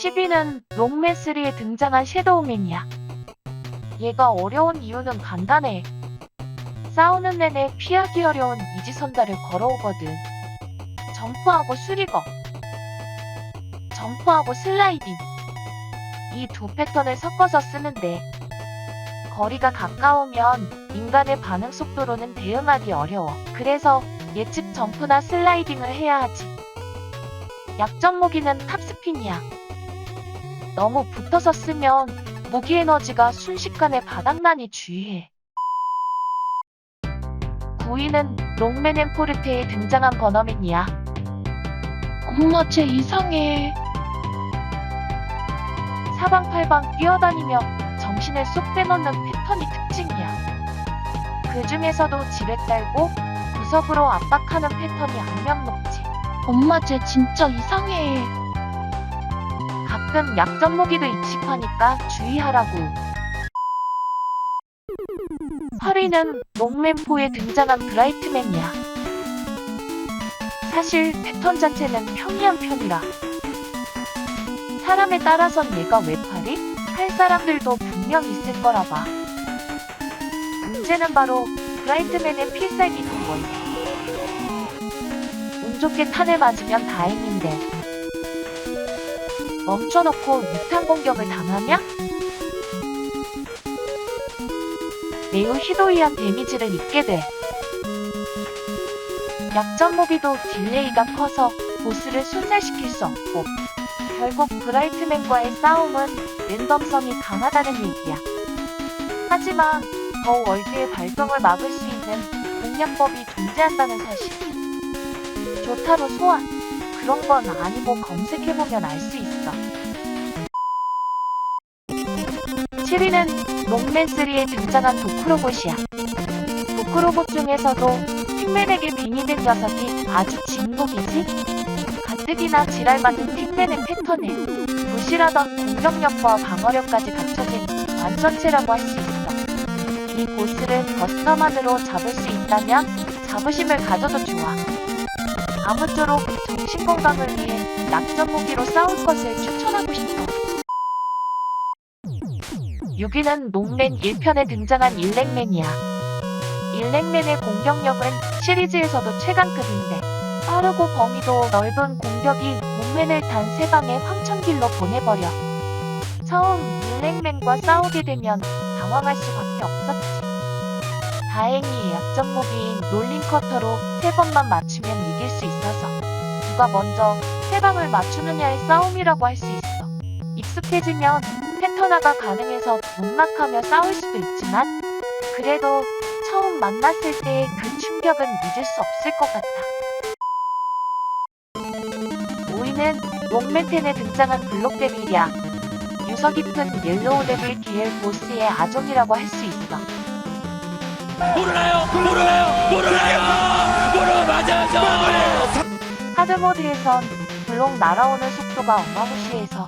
10위는 롱맨3에 등장한 섀도우맨이야. 얘가 어려운 이유는 간단해. 싸우는 내내 피하기 어려운 이지선다를 걸어오거든. 점프하고 수리거. 점프하고 슬라이딩. 이 두 패턴을 섞어서 쓰는데 거리가 가까우면 인간의 반응 속도로는 대응하기 어려워. 그래서 예측 점프나 슬라이딩을 해야 하지. 약점 무기는 탑스핀이야. 너무 붙어서 쓰면 무기 에너지가 순식간에 바닥나니 주의해. 9위는 롱맨 앤 포르테에 등장한 버너맨이야. 엄마 쟤 이상해. 사방팔방 뛰어다니며 정신을 쏙 빼놓는 패턴이 특징이야. 그 중에서도 지뢰 딸고 구석으로 압박하는 패턴이 악명 높지. 엄마 쟤 진짜 이상해. 가끔 약점 무기도 익십하니까 주의하라고. 8위는 롱맨포에 등장한 브라이트맨이야. 사실 패턴 자체는 평이한 편이라. 사람에 따라선 얘가 왜 팔이? 할 사람들도 분명 있을 거라 봐. 문제는 바로 브라이트맨의 필살기 동거야. 운 좋게 탄을 맞으면 다행인데 멈춰놓고 유탄 공격을 당하면 매우 희도이한 데미지를 입게 돼. 약점 무기도 딜레이가 커서 보스를 순살시킬 수 없고 결국 브라이트맨과의 싸움은 랜덤성이 강하다는 얘기야. 하지만 더 월드의 발동을 막을 수 있는 공략법이 존재한다는 사실. 조타로 소환. 그런 건 아니고 검색해보면 알 수 있어. 7위는 롱맨3에 등장한 도크로봇이야. 도크로봇 중에서도 틱맨에게 빙의된 녀석이 아주 진국이지? 가뜩이나 지랄맞은 틱맨의 패턴에 부실하던 공격력과 방어력까지 갖춰진 완전체라고 할 수 있어. 이 보스를 버스터만으로 잡을 수 있다면 자부심을 가져도 좋아. 아무쪼록 정신 건강을 위해 약점 무기로 싸울 것을 추천하고 싶어. 6위는 롱맨 1편에 등장한 일렉맨이야. 일렉맨의 공격력은 시리즈에서도 최강급인데 빠르고 범위도 넓은 공격이 롱맨을 단 세 방에 황천길로 보내버려. 처음 일렉맨과 싸우게 되면 당황할 수밖에 없었지. 다행히 약점 무기인 롤링 커터로 세 번만 맞추면 이길 수 있어서 누가 먼저 세 방을 맞추느냐의 싸움이라고 할 수 있어. 익숙해지면 패턴화가 가능해서 못막하며 싸울 수도 있지만 그래도 처음 만났을 때의 그 충격은 잊을 수 없을 것 같아. 5위는 롱맨텐에 등장한 블록 데빌이야. 유서 깊은 옐로우 데빌 계열 보스의 아종이라고 할 수 있어. 모르나요? 모르나요? 하드 모드에선 블록 날아오는 속도가 어마무시해서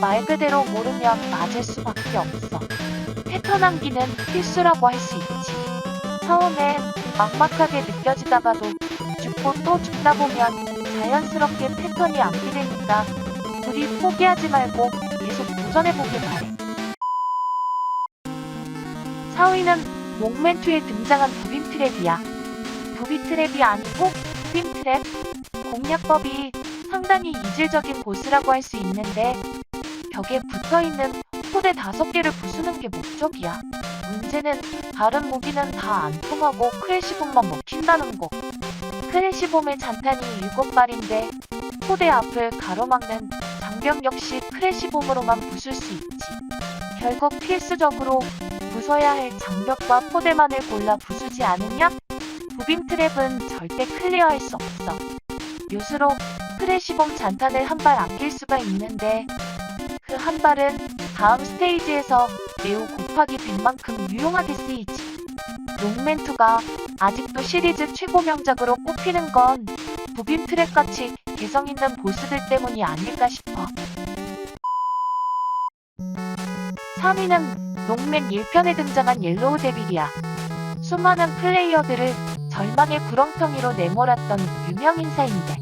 말 그대로 모르면 맞을 수밖에 없어. 패턴 암기는 필수라고 할 수 있지. 처음엔 막막하게 느껴지다가도 죽고 또 죽다 보면 자연스럽게 패턴이 암기되니까 우리 포기하지 말고 계속 도전해보길 바래. 4위는 롱맨2에 등장한 부빔 트랩이야. 부비 트랩이 아니고 부빔 트랩. 공략법이 상당히 이질적인 보스라고 할 수 있는데 벽에 붙어있는 포대 다섯 개를 부수는 게 목적이야. 문제는 다른 무기는 다 안 통하고 크래시bom만 먹힌다는 거. 크래시bom의 잔탄이 일곱 발인데 포대 앞을 가로막는 장벽 역시 크래시bom으로만 부술 수 있지. 결국 필수적으로 부숴야 할 장벽과 포대만을 골라 부수지 않으면 부빔 트랩은 절대 클리어할 수 없어. 요수로 크래시bom 잔탄을 한 발 아낄 수가 있는데 그 한 발은 다음 스테이지에서 매우 곱하기 100만큼 유용하게 쓰이지. 롱맨2가 아직도 시리즈 최고 명작으로 꼽히는 건 부빔 트랩 같이 개성 있는 보스들 때문이 아닐까 싶어. 3위는 롱맨 1편에 등장한 옐로우 데빌이야. 수많은 플레이어들을 절망의 구렁텅이로 내몰았던 유명 인사인데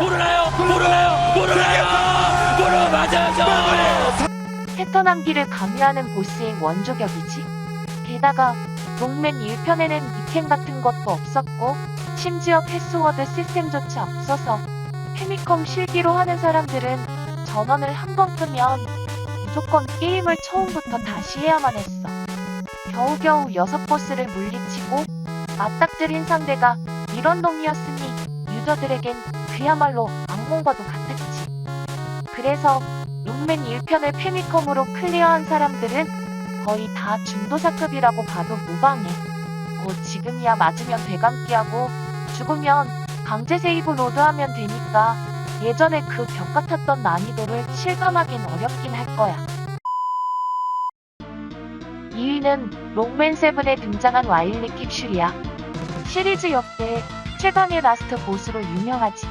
모르나요? 모르나요? 모르나요? 무릎 맞아줘 패턴 기를 강요하는 보스의 원조격이지. 게다가 롱맨 1편에는 이템 같은 것도 없었고 심지어 패스워드 시스템조차 없어서 페미컴 실기로 하는 사람들은 전원을 한 번 끄면 무조건 게임을 처음부터 다시 해야만 했어. 겨우겨우 여섯 보스를 물리치고 맞닥뜨린 상대가 이런 놈이었으니 유저들에겐 그야말로 악몽과도 같았지. 그래서 룸맨 1편을 페미컴으로 클리어한 사람들은 거의 다 중도사급이라고 봐도 무방해. 뭐 지금이야 맞으면 되감기하고 죽으면 강제 세이브 로드하면 되니까 예전에 그 벽 같았던 난이도를 실감하긴 어렵긴 할 거야. 2위는 롱맨 세븐에 등장한 와일리 캡슐이야. 시리즈 역대 최강의 라스트 보스로 유명하지.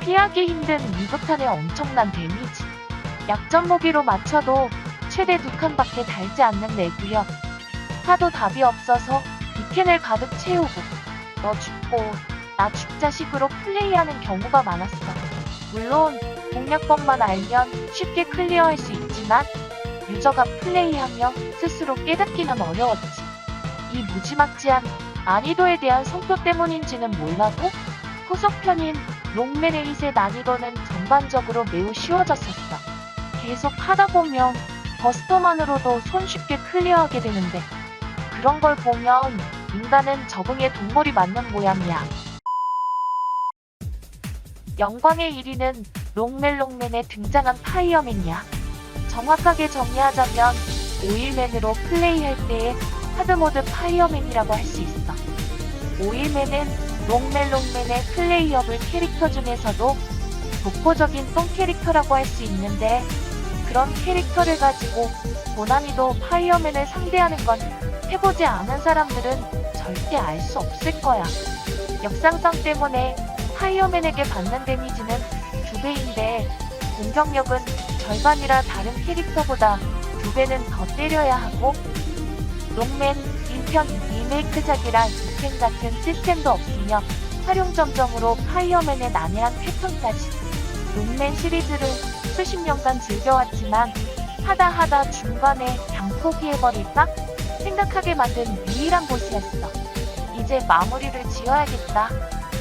피하기 힘든 위급탄의 엄청난 데미지. 약점 무기로 맞춰도 최대 두 칸밖에 달지 않는 내구력. 하도 답이 없어서 이 캔을 가득 채우고 너 죽고 나 죽자식으로 플레이하는 경우가 많았어. 물론 공략법만 알면 쉽게 클리어할 수 있지만 유저가 플레이하며 스스로 깨닫기는 어려웠지. 이 무지막지한 난이도에 대한 성표 때문인지는 몰라도 후속편인 에잇의 난이도는 전반적으로 매우 쉬워졌었어. 계속 하다 보면 버스터만으로도 손쉽게 클리어하게 되는데 그런 걸 보면 인간은 적응의 동물이 맞는 모양이야. 영광의 1위는 롱멜롱맨에 등장한 파이어맨이야. 정확하게 정리하자면 오일맨으로 플레이할 때의 하드모드 파이어맨이라고 할 수 있어. 오일맨은 롱멜롱맨의 플레이어블 캐릭터 중에서도 독보적인 똥 캐릭터라고 할 수 있는데 그런 캐릭터를 가지고 고난이도 파이어맨을 상대하는 건 해보지 않은 사람들은 절대 알 수 없을 거야. 역상성 때문에 파이어맨에게 받는 데미지는 두 배인데 공격력은 절반이라 다른 캐릭터보다 두 배는 더 때려야 하고 롱맨 1편 리메이크작이라 이템 같은 시스템도 없으며 활용 점정으로 파이어맨의 난해한 패턴까지 롱맨 시리즈를 수십 년간 즐겨왔지만 하다 하다 중간에 당 포기해버릴까 생각하게 만든 유일한 보스였어. 이제 마무리를 지어야겠다.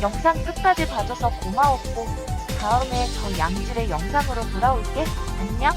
영상 끝까지 봐줘서 고마웠고 다음에 더 양질의 영상으로 돌아올게. 안녕.